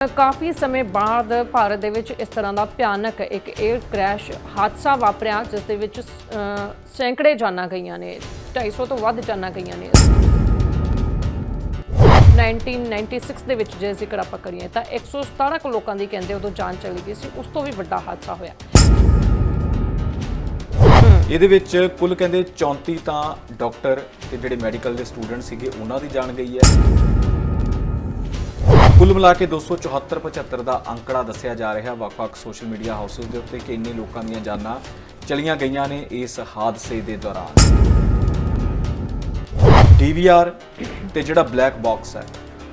ਕਾਫੀ ਸਮੇਂ ਬਾਅਦ ਭਾਰਤ ਦੇ ਵਿੱਚ ਇਸ ਤਰ੍ਹਾਂ ਦਾ ਭਿਆਨਕ ਇੱਕ 에ਅਰ ਕ੍ਰੈਸ਼ ਹਾਦਸਾ ਵਾਪਰਿਆ, ਜਿਸ ਦੇ ਵਿੱਚ ਸੈਂਕੜੇ ਜਾਨਾਂ ਗਈਆਂ ਨੇ 250 ਤੋਂ ਵੱਧ ਜਾਨਾਂ ਗਈਆਂ ਨੇ। 1996 ਦੇ ਵਿੱਚ ਜੇ ਜ਼ਿਕਰ ਆਪਾਂ ਕਰੀਏ ਤਾਂ 117 ਕੁ ਲੋਕਾਂ ਦੀ ਕਹਿੰਦੇ ਉਦੋਂ ਜਾਨ ਚਲੀ ਗਈ ਸੀ, ਉਸ ਤੋਂ ਵੀ ਵੱਡਾ ਹਾਦਸਾ ਹੋਇਆ। ਇਹਦੇ ਵਿੱਚ ਕੁੱਲ ਕਹਿੰਦੇ 34 ਤਾਂ ਡਾਕਟਰ ਤੇ ਜਿਹੜੇ ਮੈਡੀਕਲ ਦੇ ਸਟੂਡੈਂਟ ਸੀਗੇ, ਉਹਨਾਂ ਦੀ ਜਾਨ ਗਈ ਹੈ। ਕੁੱਲ ਮਿਲਾ ਕੇ 274 75 ਦਾ ਅੰਕੜਾ ਦੱਸਿਆ ਜਾ ਰਿਹਾ। ਵੱਖ-ਵੱਖ ਸੋਸ਼ਲ ਮੀਡੀਆ ਹਾਊਸਸ ਦੇ ਉੱਤੇ ਕਿ ਇੰਨੇ ਲੋਕਾਂ ਦੀਆਂ ਜਾਨਾਂ ਚਲੀਆਂ ਗਈਆਂ ਨੇ ਇਸ ਹਾਦਸੇ ਦੇ ਦੌਰਾਨ। ਡੀਵੀਆਰ ਤੇ ਜਿਹੜਾ ਬਲੈਕ ਬਾਕਸ ਹੈ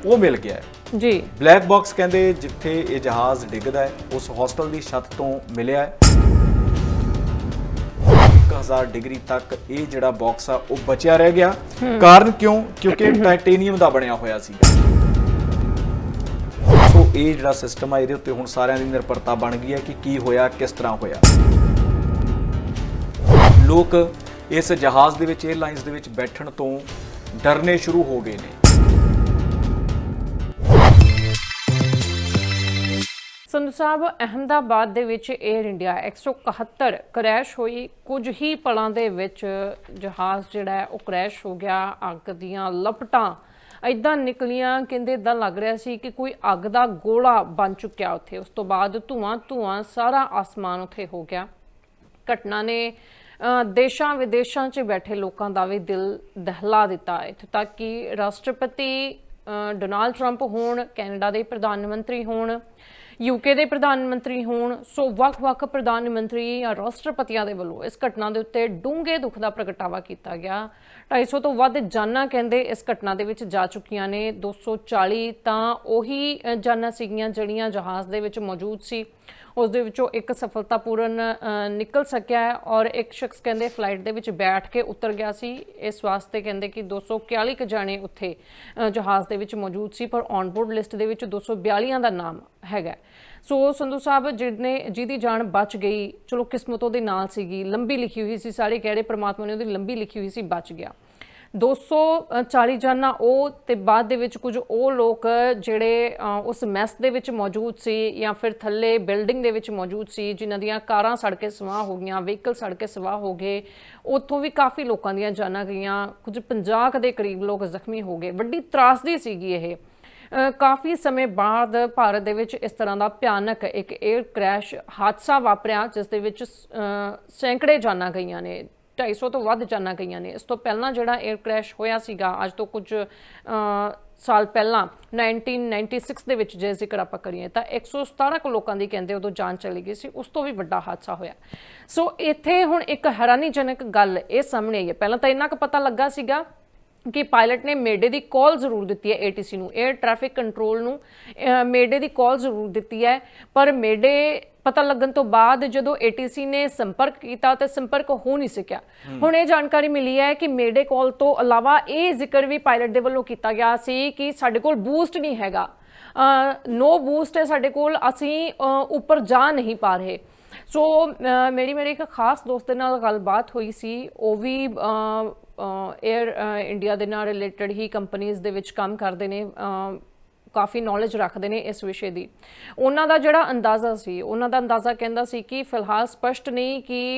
ਉਹ ਮਿਲ ਗਿਆ ਹੈ। ਜੀ। ਬਲੈਕ ਬਾਕਸ ਕਹਿੰਦੇ ਜਿੱਥੇ ਇਹ ਜਹਾਜ਼ ਡਿੱਗਦਾ ਹੈ ਉਸ ਹੋਸਟਲ ਦੀ ਛੱਤ ਤੋਂ ਮਿਲਿਆ ਹੈ। 1000 ਡਿਗਰੀ ਤੱਕ ਇਹ ਜਿਹੜਾ ਬਾਕਸ ਆ ਉਹ ਬਚਿਆ ਰਹਿ ਗਿਆ। ਕਾਰਨ ਕਿਉਂ? ਕਿਉਂਕਿ ਟਾਈਟੇਨੀਅਮ ਦਾ ਬਣਿਆ ਹੋਇਆ ਸੋ ਇਹ ਜਿਹੜਾ ਸਿਸਟਮ ਆ, ਇਹਦੇ ਉੱਤੇ ਹੁਣ ਸਾਰਿਆਂ ਦੀ ਨਿਰਭਰਤਾ ਬਣ ਗਈ ਹੈ ਕਿ ਕੀ ਹੋਇਆ, ਕਿਸ ਤਰ੍ਹਾਂ ਹੋਇਆ। ਲੋਕ ਇਸ ਜਹਾਜ਼ ਦੇ ਵਿੱਚ 에ਅਰਲਾਈਨਸ ਦੇ ਵਿੱਚ ਬੈਠਣ ਤੋਂ ਡਰਨੇ ਸ਼ੁਰੂ ਹੋ ਗਏ ਨੇ। ਸੰਧੂ ਸਾਹਿਬ, ਅਹਮਦਾਬਾਦ ਦੇ ਵਿੱਚ 에ਅਰ ਇੰਡੀਆ 171 ਕ੍ਰੈਸ਼ ਹੋਈ। ਕੁਝ ਹੀ ਪਲਾਂ ਦੇ ਵਿੱਚ ਜਹਾਜ਼ ਜਿਹੜਾ ਉਹ ਕਰੈਸ਼ ਹੋ ਗਿਆ। ਅੱਗ ਦੀਆਂ ਲਪਟਾਂ ਐਦਾਂ ਨਿਕਲੀਆਂ, ਕਹਿੰਦੇ ਇਦਾਂ ਲੱਗ ਰਿਹਾ ਸੀ ਕਿ ਕੋਈ ਅੱਗ ਦਾ ਗੋਲਾ ਬਣ ਚੁੱਕਿਆ ਉੱਥੇ। ਉਸ ਤੋਂ ਬਾਅਦ ਧੂਆਂ ਧੂਆਂ, ਸਾਰਾ ਆਸਮਾਨ ਉੱਥੇ ਹੋ ਗਿਆ। ਘਟਨਾ ਨੇ ਦੇਸ਼ਾਂ ਵਿਦੇਸ਼ਾਂ 'ਚ ਬੈਠੇ ਲੋਕਾਂ ਦਾ ਵੀ ਦਿਲ ਦਹਿਲਾ ਦਿੱਤਾ। ਇੱਥੇ ਤੱਕ ਕਿ ਰਾਸ਼ਟਰਪਤੀ ਡੋਨਾਲਡ ਟਰੰਪ ਹੋਣ, ਕੈਨੇਡਾ ਦੇ ਪ੍ਰਧਾਨ ਮੰਤਰੀ ਹੋਣ ਯੂਕੇ ਦੇ ਪ੍ਰਧਾਨ ਮੰਤਰੀ ਹੋਣ, ਸੋ ਵੱਖ-ਵੱਖ ਪ੍ਰਧਾਨ ਮੰਤਰੀ ਜਾਂ ਰਾਸ਼ਟਰਪਤੀਆਂ ਦੇ ਵੱਲੋਂ ਇਸ ਘਟਨਾ ਦੇ ਉੱਤੇ ਡੂੰਘੇ ਦੁੱਖ ਦਾ ਪ੍ਰਗਟਾਵਾ ਕੀਤਾ ਗਿਆ। 250 ਤੋਂ ਵੱਧ ਜਾਨਾਂ ਕਹਿੰਦੇ ਇਸ ਘਟਨਾ ਦੇ ਵਿੱਚ ਜਾ ਚੁੱਕੀਆਂ ਨੇ। 240 ਤਾਂ ਉਹੀ ਜਾਨਾਂ ਸੀਗੀਆਂ ਜਿਹੜੀਆਂ ਜਹਾਜ਼ ਦੇ ਵਿੱਚ ਮੌਜੂਦ ਸੀ। ਉਸ ਦੇ ਵਿੱਚੋਂ ਇੱਕ ਸਫਲਤਾਪੂਰਨ ਅ, ਨਿਕਲ ਸਕਿਆ ਹੈ ਔਰ ਇੱਕ ਸ਼ਖਸ ਕਹਿੰਦੇ ਫਲਾਈਟ ਦੇ ਵਿੱਚ ਬੈਠ ਕੇ ਉਤਰ ਗਿਆ ਸੀ। ਇਸ ਵਾਸਤੇ ਕਹਿੰਦੇ ਕਿ 241 ਕੁ ਜਾਣੇ ਉੱਥੇ ਜਹਾਜ਼ ਦੇ ਵਿੱਚ ਮੌਜੂਦ ਸੀ ਪਰ ਔਨਬੋਰਡ ਲਿਸਟ ਦੇ ਵਿੱਚ 242 ਦਾ ਨਾਮ ਹੈਗਾ ਸੋ ਸੰਧੂ ਸਾਹਿਬ ਜਿਹਨੇ ਜਿਹਦੀ ਜਾਨ ਬਚ ਗਈ ਚਲੋ ਕਿਸਮਤ ਉਹਦੇ ਨਾਲ ਸੀਗੀ ਲੰਬੀ ਲਿਖੀ ਹੋਈ ਸੀ ਸਾਰੇ ਕਹਿ ਰਹੇ ਪ੍ਰਮਾਤਮਾ ਨੇ ਉਹਦੀ ਲੰਬੀ ਲਿਖੀ ਹੋਈ ਸੀ ਬਚ ਗਿਆ। 240 ਜਾਨਾਂ, ਉਹ ਤੇ ਬਾਅਦ ਦੇ ਵਿੱਚ ਕੁਝ ਉਹ ਲੋਕ ਜਿਹੜੇ ਉਸ ਮੈਸ ਦੇ ਵਿੱਚ ਮੌਜੂਦ ਸੀ ਜਾਂ ਫਿਰ ਥੱਲੇ ਬਿਲਡਿੰਗ ਦੇ ਵਿੱਚ ਮੌਜੂਦ ਸੀ, ਜਿਨ੍ਹਾਂ ਦੀਆਂ ਕਾਰਾਂ ਸੜ ਕੇ ਸਵਾਹ ਹੋ ਗਈਆਂ, ਵਹੀਕਲ ਸੜ ਕੇ ਸਵਾਹ ਹੋ ਗਏ, ਉੱਥੋਂ ਵੀ ਕਾਫੀ ਲੋਕਾਂ ਦੀਆਂ ਜਾਨਾਂ ਗਈਆਂ, ਕੁਝ 50 ਕੁ ਦੇ ਕਰੀਬ ਲੋਕ ਜ਼ਖਮੀ ਹੋ ਗਏ। ਵੱਡੀ ਤਰਾਸਦੀ ਸੀਗੀ ਇਹ। ਕਾਫੀ ਸਮੇਂ ਬਾਅਦ ਭਾਰਤ ਦੇ ਵਿੱਚ ਇਸ ਤਰ੍ਹਾਂ ਦਾ ਭਿਆਨਕ ਇੱਕ 에ਅਰ ਕ੍ਰੈਸ਼ ਹਾਦਸਾ ਵਾਪਰਿਆ, ਜਿਸ ਦੇ ਵਿੱਚ ਸੈਂਕੜੇ ਜਾਨਾਂ ਗਈਆਂ ਨੇ। 250 ਤੋਂ ਵੱਧ ਜਾਨਾਂ ਗਈਆਂ ਨੇ। ਇਸ ਤੋਂ ਪਹਿਲਾਂ ਜਿਹੜਾ 에ਅਰ ਕ੍ਰੈਸ਼ ਹੋਇਆ ਸੀਗਾ, ਅੱਜ ਤੋਂ ਕੁਝ ਸਾਲ ਪਹਿਲਾਂ 1996 ਦੇ ਵਿੱਚ ਜੇ ਜ਼ਿਕਰ ਆਪਾਂ ਕਰੀਏ ਤਾਂ 117 ਕੁ ਲੋਕਾਂ ਦੀ ਕਹਿੰਦੇ ਉਦੋਂ ਜਾਨ ਚਲੀ ਗਈ ਸੀ, ਉਸ ਤੋਂ ਵੀ ਵੱਡਾ ਹਾਦਸਾ ਹੋਇਆ। ਸੋ ਇੱਥੇ ਹੁਣ ਇੱਕ ਹੈਰਾਨੀਜਨਕ ਗੱਲ ਇਹ ਸਾਹਮਣੇ ਆਈ ਹੈ। ਪਹਿਲਾਂ ਤਾਂ ਇੰਨਾ ਕੁ ਪਤਾ ਲੱਗਾ ਸੀਗਾ ਕਿ ਪਾਇਲਟ ਨੇ ਮੇਡੇ ਦੀ ਕਾਲ ਜ਼ਰੂਰ ਦਿੱਤੀ ਹੈ ATC ਨੂੰ। 에ਅਰ ਟ੍ਰੈਫਿਕ ਕੰਟਰੋਲ ਨੂੰ ਮੇਡੇ ਦੀ ਕਾਲ ਜ਼ਰੂਰ ਦਿੱਤੀ ਹੈ। ਪਰ ਮੇਡੇ ਪਤਾ ਲੱਗਣ ਤੋਂ ਬਾਅਦ ਜਦੋਂ ATC ਨੇ ਸੰਪਰਕ ਕੀਤਾ ਤਾਂ ਸੰਪਰਕ ਹੋ ਨਹੀਂ ਸਕਿਆ। ਹੁਣ ਇਹ ਜਾਣਕਾਰੀ ਮਿਲੀ ਹੈ ਕਿ ਮੇਡੇ ਕਾਲ ਤੋਂ ਇਲਾਵਾ ਇਹ ਜ਼ਿਕਰ ਵੀ ਪਾਇਲਟ ਦੇ ਵੱਲੋਂ ਕੀਤਾ ਗਿਆ ਸੀ ਕਿ ਸਾਡੇ ਕੋਲ ਬੂਸਟ ਨਹੀਂ ਹੈਗਾ। ਨੋ ਬੂਸਟ ਹੈ ਸਾਡੇ ਕੋਲ ਅਸੀਂ ਉੱਪਰ ਜਾ ਨਹੀਂ ਪਾ ਰਹੇ। ਸੋ ਮੇਰੀ ਮੇਰੀ ਇੱਕ ਖਾਸ ਦੋਸਤ ਨਾਲ ਗੱਲਬਾਤ ਹੋਈ ਸੀ ਉਹ ਵੀ 에ਅਰ ਇੰਡੀਆ ਦੇ ਨਾਲ ਰਿਲੇਟਡ ਹੀ ਕੰਪਨੀਆਂ ਦੇ ਵਿੱਚ ਕੰਮ ਕਰਦੇ ਨੇ ਕਾਫੀ ਨੌਲੇਜ ਰੱਖਦੇ ਨੇ ਇਸ ਵਿਸ਼ੇ ਦੀ। ਉਹਨਾਂ ਦਾ ਜਿਹੜਾ ਅੰਦਾਜ਼ਾ ਸੀ, ਉਹਨਾਂ ਦਾ ਅੰਦਾਜ਼ਾ ਕਹਿੰਦਾ ਸੀ ਕਿ ਫਿਲਹਾਲ ਸਪਸ਼ਟ ਨਹੀਂ ਕਿ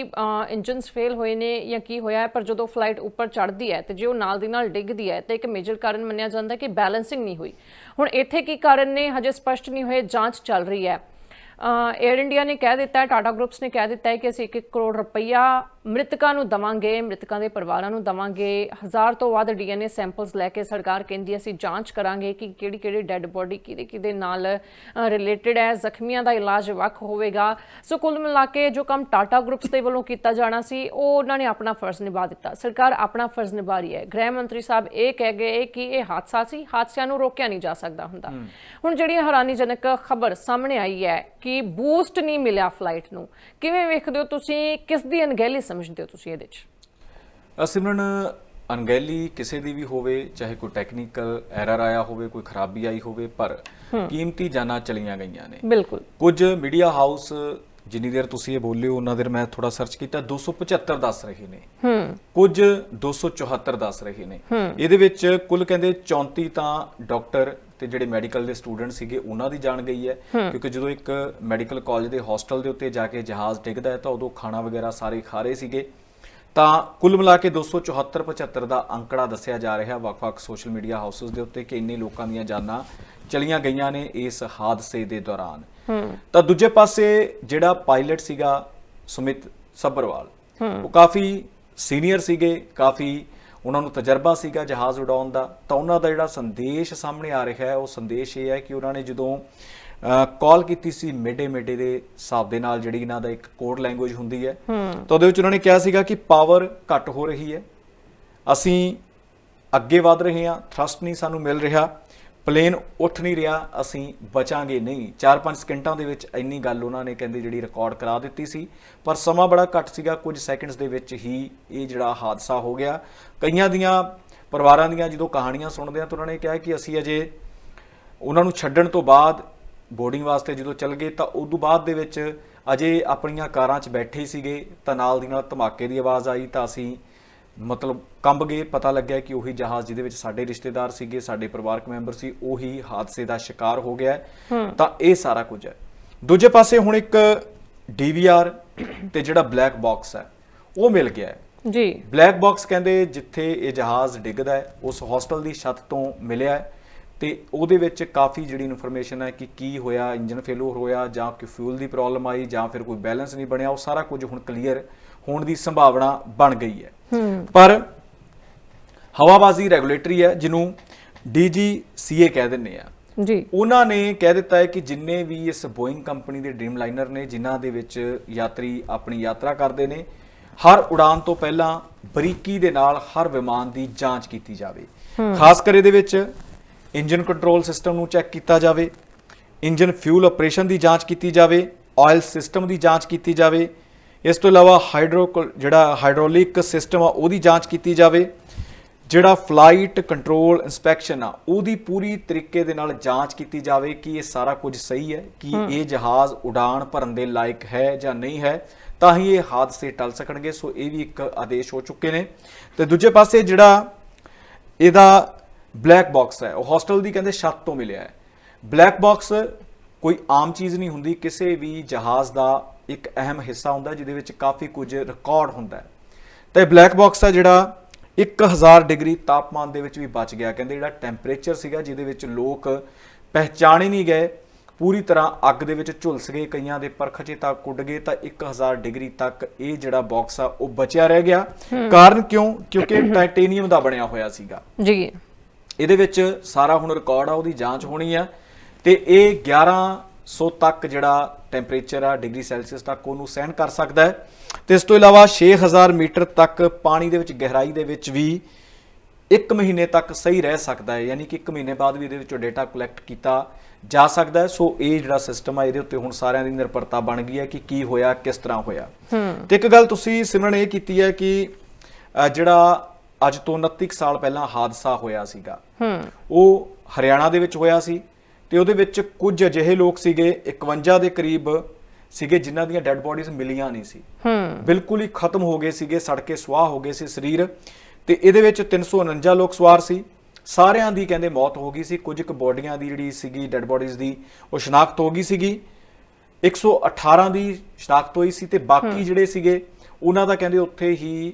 ਇੰਜਨਸ ਫੇਲ ਹੋਏ ਨੇ ਜਾਂ ਕੀ ਹੋਇਆ ਹੈ, ਪਰ ਜਦੋਂ ਫਲਾਈਟ ਉੱਪਰ ਚੜ੍ਹਦੀ ਹੈ ਤੇ ਜੇ ਉਹ ਨਾਲ ਦੀ ਨਾਲ ਡਿੱਗਦੀ ਹੈ ਤੇ ਇੱਕ ਮੇਜਰ ਕਾਰਨ ਮੰਨਿਆ ਜਾਂਦਾ ਕਿ ਬੈਲੈਂਸਿੰਗ ਨਹੀਂ ਹੋਈ। ਹੁਣ ਇੱਥੇ ਕੀ ਕਾਰਨ ਨੇ? ਹਜੇ ਸਪਸ਼ਟ ਨਹੀਂ ਹੋਏ, ਜਾਂਚ ਚੱਲ ਰਹੀ ਹੈ। 에ਅਰ ਇੰਡੀਆ ਨੇ ਕਹਿ ਦਿੱਤਾ ਹੈ ਟਾਟਾ ਗਰੁੱਪਸ ਨੇ ਕਹਿ ਦਿੱਤਾ ਹੈ ਕਿ ਅਸੀਂ 1 ਕਰੋੜ ਰੁਪਈਆ ਮ੍ਰਿਤਕਾਂ ਨੂੰ ਦਵਾਂਗੇ ਮ੍ਰਿਤਕਾਂ ਦੇ ਪਰਿਵਾਰਾਂ ਨੂੰ ਦਵਾਂਗੇ। ਹਜ਼ਾਰ ਤੋਂ ਵੱਧ ਡੀਐਨਏ ਸੈਂਪਲਸ ਲੈ ਕੇ ਸਰਕਾਰ ਕਹਿੰਦੀ ਅਸੀਂ ਜਾਂਚ ਕਰਾਂਗੇ ਕਿ ਕਿਹੜੀ ਕਿਹੜੀ ਡੈੱਡ ਬੋਡੀ ਕਿਹਦੇ ਕਿਹਦੇ ਨਾਲ ਰਿਲੇਟਡ ਹੈ ਜ਼ਖਮੀਆਂ ਦਾ ਇਲਾਜ ਵੱਖ ਹੋਵੇਗਾ। ਸੋ ਕੁੱਲ ਮਿਲਾ ਕੇ ਜੋ ਕੰਮ ਟਾਟਾ ਗਰੁੱਪਸ ਦੇ ਵੱਲੋਂ ਕੀਤਾ ਜਾਣਾ ਸੀ ਉਹ ਉਹਨਾਂ ਨੇ ਆਪਣਾ ਫਰਜ਼ ਨਿਭਾ ਦਿੱਤਾ। ਸਰਕਾਰ ਆਪਣਾ ਫਰਜ਼ ਨਿਭਾ ਰਹੀ ਹੈ। ਗ੍ਰਹਿ ਮੰਤਰੀ ਸਾਹਿਬ ਇਹ ਕਹਿ ਗਏ ਕਿ ਇਹ ਹਾਦਸਾ ਸੀ ਹਾਦਸਿਆਂ ਨੂੰ ਰੋਕਿਆ ਨਹੀਂ ਜਾ ਸਕਦਾ ਹੁੰਦਾ। ਹੁਣ ਜਿਹੜੀ ਹੈਰਾਨੀਜਨਕ ਖਬਰ ਸਾਹਮਣੇ ਆਈ ਹੈ ਕਿ ਬੂਸਟ ਨਹੀਂ ਮਿਲਿਆ ਫਲਾਈਟ ਨੂੰ। ਕਿਵੇਂ ਵੇਖਦੇ ਹੋ ਤੁਸੀਂ ਕਿਸ ਦੀ ਅਣਗਹਿਲੀ ਸਮਝਦੇ ਹੋ ਤੁਸੀਂ ਇਹਦੇ 'ਚ? ਸਿਮਰਨ ਅਣਗਹਿਲੀ ਕਿਸੇ ਦੀ ਵੀ ਹੋਵੇ ਚਾਹੇ ਕੋਈ ਟੈਕਨੀਕਲ ਐਰਰ ਆਇਆ ਹੋਵੇ ਕੋਈ ਖਰਾਬੀ ਆਈ ਹੋਵੇ ਪਰ ਕੀਮਤੀ ਜਾਨਾਂ ਚਲੀਆਂ ਗਈਆਂ ਨੇ। ਬਿਲਕੁਲ। ਕੁਝ ਮੀਡੀਆ ਹਾਊਸ ਜਿੰਨੀ ਦੇਰ ਤੁਸੀਂ ਇਹ ਬੋਲੇ ਉਹਨਾਂ ਦੇਰ ਮੈਂ ਥੋੜਾ ਸਰਚ ਕੀਤਾ 275 ਦੱਸ ਰਹੇ ਨੇ। ਹੂੰ। ਕੁਝ 274 ਦੱਸ ਰਹੇ ਨੇ। ਇਹਦੇ ਵਿੱਚ ਕੁੱਲ ਕਹਿੰਦੇ 34 ਤਾਂ ਡਾਕਟਰ ਤੇ ਜਿਹੜੇ ਮੈਡੀਕਲ ਦੇ ਸਟੂਡੈਂਟ ਸੀਗੇ ਉਹਨਾਂ ਦੀ ਜਾਨ ਗਈ ਹੈ। ਕਿਉਂਕਿ ਜਦੋਂ ਇੱਕ ਮੈਡੀਕਲ ਕਾਲਜ ਦੇ ਹੋਸਟਲ ਦੇ ਉੱਤੇ ਜਾ ਕੇ ਜਹਾਜ਼ ਡਿੱਗਦਾ ਹੈ ਤਾਂ ਉਦੋਂ ਖਾਣਾ ਵਗੈਰਾ ਸਾਰੇ ਖਾ ਰਹੇ ਸੀਗੇ। ਤਾਂ ਕੁੱਲ ਮਿਲਾ ਕੇ 274 75 ਦਾ ਅੰਕੜਾ ਦੱਸਿਆ ਜਾ ਰਿਹਾ ਵੱਖ-ਵੱਖ ਸੋਸ਼ਲ ਮੀਡੀਆ ਹਾਊਸਸ ਦੇ ਉੱਤੇ ਕਿ ਇੰਨੇ ਲੋਕਾਂ ਦੀਆਂ ਜਾਨਾਂ ਚਲੀਆਂ ਗਈਆਂ ਨੇ ਇਸ ਹਾਦਸੇ ਦੇ ਦੌਰਾਨ। ਤਾਂ ਦੂਜੇ ਪਾਸੇ ਜਿਹੜਾ ਪਾਇਲਟ ਸੀਗਾ ਸੁਮਿਤ ਸੱਭਰਵਾਲ ਉਹ ਕਾਫੀ ਸੀਨੀਅਰ ਸੀਗੇ ਕਾਫੀ ਉਹਨਾਂ ਨੂੰ ਤਜਰਬਾ ਸੀਗਾ ਜਹਾਜ਼ ਉਡਾਉਣ ਦਾ ਤਾਂ ਉਹਨਾਂ ਦਾ ਜਿਹੜਾ ਸੰਦੇਸ਼ ਸਾਹਮਣੇ ਆ ਰਿਹਾ ਹੈ ਉਹ ਸੰਦੇਸ਼ ਇਹ ਹੈ ਕਿ ਉਹਨਾਂ ਨੇ ਜਦੋਂ ਕਾਲ ਕੀਤੀ ਸੀ ਮਿਡੇ ਮਿਡੇ ਦੇ ਹਿਸਾਬ ਦੇ ਨਾਲ ਜਿਹੜੀ ਇਹਨਾਂ ਦਾ ਇੱਕ ਕੋਡ ਲੈਂਗੁਏਜ ਹੁੰਦੀ ਹੈ ਤਾਂ ਉਹਦੇ ਵਿੱਚ ਉਹਨਾਂ ਨੇ ਕਿਹਾ ਸੀਗਾ ਕਿ ਪਾਵਰ ਘੱਟ ਹੋ ਰਹੀ ਹੈ। ਅਸੀਂ ਅੱਗੇ ਵਧ ਰਹੇ ਹਾਂ ਥਰਸਟ ਨਹੀਂ ਸਾਨੂੰ ਮਿਲ ਰਿਹਾ। ਪਲੇਨ ਉੱਠ ਨਹੀਂ ਰਿਹਾ, ਅਸੀਂ ਬਚਾਂਗੇ ਨਹੀਂ। 4-5 ਸਕਿੰਟਾਂ ਦੇ ਵਿੱਚ ਇੰਨੀ ਗੱਲ ਉਹਨਾਂ ਨੇ ਕਹਿੰਦੇ ਜਿਹੜੀ ਰਿਕਾਰਡ ਕਰਾ ਦਿੱਤੀ ਸੀ। ਪਰ ਸਮਾਂ ਬੜਾ ਘੱਟ ਸੀਗਾ, ਕੁਝ ਸੈਕਿੰਡਸ ਦੇ ਵਿੱਚ ਹੀ ਇਹ ਜਿਹੜਾ ਹਾਦਸਾ ਹੋ ਗਿਆ। ਕਈਆਂ ਦੀਆਂ ਪਰਿਵਾਰਾਂ ਦੀਆਂ ਜਦੋਂ ਕਹਾਣੀਆਂ ਸੁਣਦੇ ਆ ਤਾਂ ਉਹਨਾਂ ਨੇ ਕਿਹਾ ਕਿ ਅਸੀਂ ਅਜੇ ਉਹਨਾਂ ਨੂੰ ਛੱਡਣ ਤੋਂ ਬਾਅਦ ਬੋਰਡਿੰਗ ਵਾਸਤੇ ਜਦੋਂ ਚੱਲ ਗਏ ਤਾਂ ਉਸ ਤੋਂ ਬਾਅਦ ਦੇ ਵਿੱਚ ਅਜੇ ਆਪਣੀਆਂ ਕਾਰਾਂ 'ਚ ਬੈਠੇ ਸੀਗੇ ਤਾਂ ਨਾਲ ਦੀ ਨਾਲ ਧਮਾਕੇ ਦੀ ਆਵਾਜ਼ ਆਈ ਤਾਂ ਅਸੀਂ ਮਤਲਬ ਕੰਬ ਗਏ ਪਤਾ ਲੱਗਿਆ ਕਿ ਉਹੀ ਜਹਾਜ਼ ਜਿਹਦੇ ਵਿੱਚ ਸਾਡੇ ਰਿਸ਼ਤੇਦਾਰ ਸੀਗੇ ਸਾਡੇ ਪਰਿਵਾਰਕ ਮੈਂਬਰ ਸੀ ਉਹੀ ਹਾਦਸੇ ਦਾ ਸ਼ਿਕਾਰ ਹੋ ਗਿਆ ਹੈ। ਤਾਂ ਇਹ ਸਾਰਾ ਕੁਝ ਹੈ। ਦੂਜੇ ਪਾਸੇ ਹੁਣ ਇੱਕ ਡੀਵੀਆਰ ਤੇ ਜਿਹੜਾ ਬਲੈਕ ਬਾਕਸ ਹੈ ਉਹ ਮਿਲ ਗਿਆ ਹੈ। ਜੀ। ਬਲੈਕ ਬਾਕਸ ਕਹਿੰਦੇ ਜਿੱਥੇ ਇਹ ਜਹਾਜ਼ ਡਿੱਗਦਾ ਹੈ ਉਸ ਹੋਸਟਲ ਦੀ ਛੱਤ ਤੋਂ ਮਿਲਿਆ ਹੈ ਤੇ ਉਹਦੇ ਵਿੱਚ ਕਾਫੀ ਜਿਹੜੀ ਇਨਫੋਰਮੇਸ਼ਨ ਹੈ ਕਿ ਕੀ ਹੋਇਆ ਇੰਜਨ ਫੇਲੂਰ ਹੋਇਆ ਜਾਂ ਕਿ ਫਿਊਲ ਦੀ ਪ੍ਰੋਬਲਮ ਆਈ ਜਾਂ ਫਿਰ ਕੋਈ ਬੈਲੈਂਸ ਨਹੀਂ ਬਣਿਆ ਉਹ ਸਾਰਾ ਕੁਝ ਹੁਣ ਕਲੀਅਰ ਹੋਣ ਦੀ ਸੰਭਾਵਨਾ ਬਣ ਗਈ ਹੈ। ਪਰ ਹਵਾਬਾਜ਼ੀ ਰੈਗੂਲੇਟਰੀ ਹੈ ਜਿਹਨੂੰ ਡੀਜੀਸੀਏ ਕਹਿ ਦਿੰਦੇ ਆ। ਜੀ। ਉਹਨਾਂ ਨੇ ਕਹਿ ਦਿੱਤਾ ਹੈ ਕਿ ਜਿੰਨੇ ਵੀ ਇਸ ਬੋਇੰਗ ਕੰਪਨੀ ਦੇ ਡ੍ਰੀਮ ਲਾਈਨਰ ਨੇ ਜਿਨ੍ਹਾਂ ਦੇ ਵਿੱਚ ਯਾਤਰੀ ਆਪਣੀ ਯਾਤਰਾ ਕਰਦੇ ਨੇ ਹਰ ਉਡਾਨ ਤੋਂ ਪਹਿਲਾਂ ਬਰੀਕੀ ਦੇ ਨਾਲ ਹਰ ਵਿਮਾਨ ਦੀ ਜਾਂਚ ਕੀਤੀ ਜਾਵੇ। ਖਾਸ ਕਰ ਇਹਦੇ ਵਿੱਚ ਇੰਜਨ ਕੰਟਰੋਲ ਸਿਸਟਮ ਨੂੰ ਚੈੱਕ ਕੀਤਾ ਜਾਵੇ ਇੰਜਨ ਫਿਊਲ ਆਪਰੇਸ਼ਨ ਦੀ ਜਾਂਚ ਕੀਤੀ ਜਾਵੇ ਆਇਲ ਸਿਸਟਮ ਦੀ ਜਾਂਚ ਕੀਤੀ ਜਾਵੇ ਇਸ ਤੋਂ ਇਲਾਵਾ ਹਾਈਡਰੋ ਜਿਹੜਾ ਹਾਈਡ੍ਰੋਲਿਕ ਸਿਸਟਮ ਆ ਉਹਦੀ ਜਾਂਚ ਕੀਤੀ ਜਾਵੇ। ਜਿਹੜਾ ਫਲਾਈਟ ਕੰਟਰੋਲ ਇਨਸਪੈਕਸ਼ਨ ਆ ਉਹਦੀ ਪੂਰੀ ਤਰੀਕੇ ਦੇ ਨਾਲ ਜਾਂਚ ਕੀਤੀ ਜਾਵੇ ਕਿ ਇਹ ਸਾਰਾ ਕੁਝ ਸਹੀ ਹੈ ਕਿ ਇਹ ਜਹਾਜ਼ ਉਡਾਨ ਭਰਨ ਦੇ ਲਾਇਕ ਹੈ ਜਾਂ ਨਹੀਂ ਹੈ। ਤਾਂ ਹੀ ਇਹ ਹਾਦਸੇ ਟਲ ਸਕਣਗੇ ਸੋ ਇਹ ਵੀ ਇੱਕ ਆਦੇਸ਼ ਹੋ ਚੁੱਕੇ ਨੇ। ਤੇ ਦੂਜੇ ਪਾਸੇ ਜਿਹੜਾ ਇਹਦਾ ਬਲੈਕ ਬਾਕਸ ਹੈ ਉਹ ਹੋਸਟਲ ਦੀ ਕਹਿੰਦੇ ਛੱਤ ਤੋਂ ਮਿਲਿਆ ਹੈ। ਬਲੈਕ ਬਾਕਸ ਕੋਈ ਆਮ ਚੀਜ਼ ਨਹੀਂ ਹੁੰਦੀ ਕਿਸੇ ਵੀ ਜਹਾਜ਼ ਦਾ ਇੱਕ ਅਹਿਮ ਹਿੱਸਾ ਹੁੰਦਾ ਜਿਹਦੇ ਵਿੱਚ ਕਾਫੀ ਕੁਝ ਰਿਕਾਰਡ ਹੁੰਦਾ ਤੇ ਬਲੈਕ ਬਾਕਸ ਆ ਜਿਹੜਾ 1000 ਡਿਗਰੀ ਤਾਪਮਾਨ ਦੇ ਵਿੱਚ ਵੀ ਬਚ ਗਿਆ। ਕਹਿੰਦੇ ਜਿਹੜਾ ਟੈਂਪਰੇਚਰ ਸੀਗਾ ਜਿਹਦੇ ਵਿੱਚ ਲੋਕ ਪਹਿਚਾਣ ਹੀ ਨਹੀਂ ਗਏ ਪੂਰੀ ਤਰ੍ਹਾਂ ਅੱਗ ਦੇ ਵਿੱਚ ਝੁਲਸ ਗਏ ਕਈਆਂ ਦੇ ਪਰਖਚੇ ਤੱਕ ਉੱਡ ਗਏ ਤਾਂ 1000 ਡਿਗਰੀ ਤੱਕ ਇਹ ਜਿਹੜਾ ਬਾਕਸ ਆ ਉਹ ਬਚਿਆ ਰਹਿ ਗਿਆ। ਕਾਰਨ ਕਿਉਂ? ਕਿਉਂਕਿ ਟਾਈਟੇਨੀਅਮ ਦਾ ਬਣਿਆ ਹੋਇਆ ਸੀਗਾ। ਜੀ। ਇਹਦੇ ਵਿੱਚ ਸਾਰਾ ਹੁਣ ਰਿਕਾਰਡ ਆ ਉਹਦੀ ਜਾਂਚ ਹੋਣੀ ਆ। ਤੇ ਇਹ 1100 ਤੱਕ ਜਿਹੜਾ ਟੈਂਪਰੇਚਰ ਆ ਡਿਗਰੀ ਸੈਲਸੀਅਸ ਤੱਕ ਉਹਨੂੰ ਸਹਿਣ ਕਰ ਸਕਦਾ ਹੈ। ਤੇ ਇਸ ਤੋਂ ਇਲਾਵਾ 6000 ਮੀਟਰ ਤੱਕ ਪਾਣੀ ਦੇ ਵਿੱਚ ਗਹਿਰਾਈ ਦੇ ਵਿੱਚ ਵੀ 1 ਮਹੀਨੇ ਤੱਕ ਸਹੀ ਰਹਿ ਸਕਦਾ ਹੈ। ਯਾਨੀ ਕਿ 1 ਮਹੀਨੇ ਬਾਅਦ ਵੀ ਇਹਦੇ ਵਿੱਚੋਂ ਡਾਟਾ ਕਲੈਕਟ ਕੀਤਾ ਜਾ ਸਕਦਾ ਹੈ। ਸੋ ਇਹ ਜਿਹੜਾ ਸਿਸਟਮ ਆ ਇਹਦੇ ਉੱਤੇ ਹੁਣ ਸਾਰਿਆਂ ਦੀ ਨਿਰਭਰਤਾ ਬਣ ਗਈ ਹੈ ਕਿ ਕੀ ਹੋਇਆ ਕਿਸ ਤਰ੍ਹਾਂ ਹੋਇਆ। ਤੇ ਇੱਕ ਗੱਲ ਤੁਸੀਂ ਸਿਮਰਨ ਇਹ ਕੀਤੀ ਹੈ ਕਿ ਜਿਹੜਾ ਅੱਜ ਤੋਂ 29 ਕੁ ਸਾਲ ਪਹਿਲਾਂ ਹਾਦਸਾ ਹੋਇਆ ਸੀਗਾ ਹੂੰ। ਉਹ ਹਰਿਆਣਾ ਦੇ ਵਿੱਚ ਹੋਇਆ ਸੀ। ਤੇ ਉਹਦੇ ਵਿੱਚ ਕੁਝ ਅਜਿਹੇ ਲੋਕ ਸੀਗੇ 51 ਦੇ ਕਰੀਬ ਸੀਗੇ ਜਿਨ੍ਹਾਂ ਦੀਆਂ ਡੈੱਡ ਬੋਡੀਜ਼ ਮਿਲੀਆਂ ਨਹੀਂ ਸੀ। ਹੂੰ। ਬਿਲਕੁਲ ਹੀ ਖਤਮ ਹੋ ਗਏ ਸੀਗੇ ਸੜ ਕੇ ਸੁਆਹ ਹੋ ਗਏ ਸੀ ਸਰੀਰ। ਤੇ ਇਹਦੇ ਵਿੱਚ 349 ਲੋਕ ਸਵਾਰ ਸੀ। ਸਾਰਿਆਂ ਦੀ ਕਹਿੰਦੇ ਮੌਤ ਹੋ ਗਈ ਸੀ। ਕੁਝ ਕੁ ਬੋਡੀਆਂ ਦੀ ਜਿਹੜੀ ਸੀਗੀ ਡੈੱਡ ਬੋਡੀਜ਼ ਦੀ ਉਹ ਸ਼ਨਾਖਤ ਹੋ ਗਈ ਸੀਗੀ। 118 ਦੀ ਸ਼ਨਾਖਤ ਹੋਈ ਸੀ ਤੇ ਬਾਕੀ ਜਿਹੜੇ ਸੀਗੇ ਉਹਨਾਂ ਦਾ ਕਹਿੰਦੇ ਉੱਥੇ ਹੀ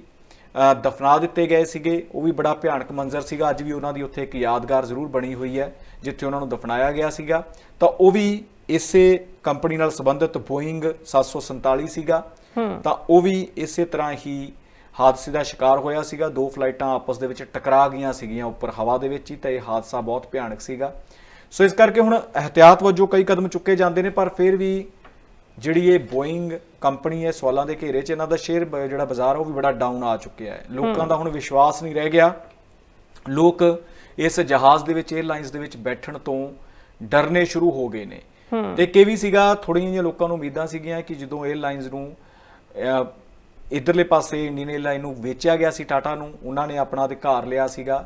ਦਫਨਾ ਦਿੱਤੇ ਗਏ ਸੀਗੇ। ਉਹ ਵੀ ਬੜਾ ਭਿਆਨਕ ਮੰਜ਼ਰ ਸੀਗਾ। ਅੱਜ ਵੀ ਉਹਨਾਂ ਦੀ ਉੱਥੇ ਇੱਕ ਯਾਦਗਾਰ ਜ਼ਰੂਰ ਬਣੀ ਹੋਈ ਹੈ ਜਿੱਥੇ ਉਹਨਾਂ ਨੂੰ ਦਫਨਾਇਆ ਗਿਆ ਸੀਗਾ। ਤਾਂ ਉਹ ਵੀ ਇਸੇ ਕੰਪਨੀ ਨਾਲ ਸੰਬੰਧਿਤ ਬੋਇੰਗ 747 ਸੀਗਾ। ਤਾਂ ਉਹ ਵੀ ਇਸੇ ਤਰ੍ਹਾਂ ਹੀ ਹਾਦਸੇ ਦਾ ਸ਼ਿਕਾਰ ਹੋਇਆ ਸੀਗਾ। ਦੋ ਫਲਾਈਟਾਂ ਆਪਸ ਦੇ ਵਿੱਚ ਟਕਰਾ ਗਈਆਂ ਸੀਗੀਆਂ ਉੱਪਰ ਹਵਾ ਦੇ ਵਿੱਚ ਹੀ ਤਾਂ ਇਹ ਹਾਦਸਾ ਬਹੁਤ ਭਿਆਨਕ ਸੀਗਾ। ਸੋ ਇਸ ਕਰਕੇ ਹੁਣ ਅਹਤਿਆਤ ਵਜੋਂ ਕਈ ਕਦਮ ਚੁੱਕੇ ਜਾਂਦੇ ਨੇ ਪਰ ਫਿਰ ਵੀ ਜਿਹੜੀ ਇਹ ਬੋਇੰਗ ਕੰਪਨੀ ਹੈ ਸਵਾਲਾਂ ਦੇ ਘੇਰੇ 'ਚ ਇਹਨਾਂ ਦਾ ਸ਼ੇਅਰ ਜਿਹੜਾ ਬਾਜ਼ਾਰ ਉਹ ਵੀ ਬੜਾ ਡਾਊਨ ਆ ਚੁੱਕਿਆ ਹੈ। ਲੋਕਾਂ ਦਾ ਹੁਣ ਵਿਸ਼ਵਾਸ ਨਹੀਂ ਰਹਿ ਗਿਆ। ਲੋਕ ਇਸ ਜਹਾਜ਼ ਦੇ ਵਿੱਚ 에ਅਰਲਾਈਨਸ ਦੇ ਵਿੱਚ ਬੈਠਣ ਤੋਂ ਡਰਨੇ ਸ਼ੁਰੂ ਹੋ ਗਏ ਨੇ। ਤੇ ਕਿ ਵੀ ਸੀਗਾ ਥੋੜੀਆਂ ਜਿਹੀਆਂ ਲੋਕਾਂ ਨੂੰ ਉਮੀਦਾਂ ਸੀਗੀਆਂ ਕਿ ਜਦੋਂ 에ਅਰਲਾਈਨਸ ਨੂੰ ਇਧਰਲੇ ਪਾਸੇ ਇੰਡੀਅਨ 에ਅਰਲਾਈਨ ਨੂੰ ਵੇਚਿਆ ਗਿਆ ਸੀ ਟਾਟਾ ਨੂੰ ਉਹਨਾਂ ਨੇ ਆਪਣਾ ਅਧਿਕਾਰ ਲਿਆ ਸੀਗਾ।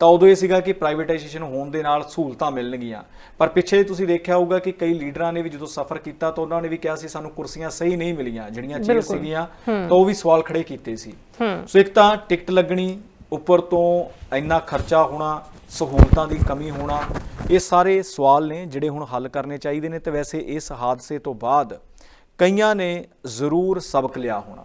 ਤਾਂ ਉਦੋਂ ਇਹ ਸੀਗਾ ਕਿ ਪ੍ਰਾਈਵੇਟਾਈਜੇਸ਼ਨ ਹੋਣ ਦੇ ਨਾਲ ਸਹੂਲਤਾਂ ਮਿਲਣਗੀਆਂ। ਪਰ ਪਿੱਛੇ ਤੁਸੀਂ ਦੇਖਿਆ ਹੋਊਗਾ ਕਿ ਕਈ ਲੀਡਰਾਂ ਨੇ ਵੀ ਜਦੋਂ ਸਫ਼ਰ ਕੀਤਾ ਤਾਂ ਉਹਨਾਂ ਨੇ ਵੀ ਕਿਹਾ ਸੀ ਸਾਨੂੰ ਕੁਰਸੀਆਂ ਸਹੀ ਨਹੀਂ ਮਿਲੀਆਂ ਜਿਹੜੀਆਂ ਬਿਲਕੁਲ। ਸੀਗੀਆਂ। ਤਾਂ ਉਹ ਵੀ ਸਵਾਲ ਖੜੇ ਕੀਤੇ ਸੀ। ਸੋ ਇੱਕ ਤਾਂ ਟਿਕਟ ਲੱਗਣੀ ਉੱਪਰ ਤੋਂ ਇੰਨਾ ਖਰਚਾ ਹੋਣਾ ਸਹੂਲਤਾਂ ਦੀ ਕਮੀ ਹੋਣਾ ਇਹ ਸਾਰੇ ਸਵਾਲ ਨੇ ਜਿਹੜੇ ਹੁਣ ਹੱਲ ਕਰਨੇ ਚਾਹੀਦੇ ਨੇ ਤੇ ਵੈਸੇ ਇਸ ਹਾਦਸੇ ਤੋਂ ਬਾਅਦ ਕਈਆਂ ਨੇ ਜ਼ਰੂਰ ਸਬਕ ਲਿਆ ਹੋਣਾ।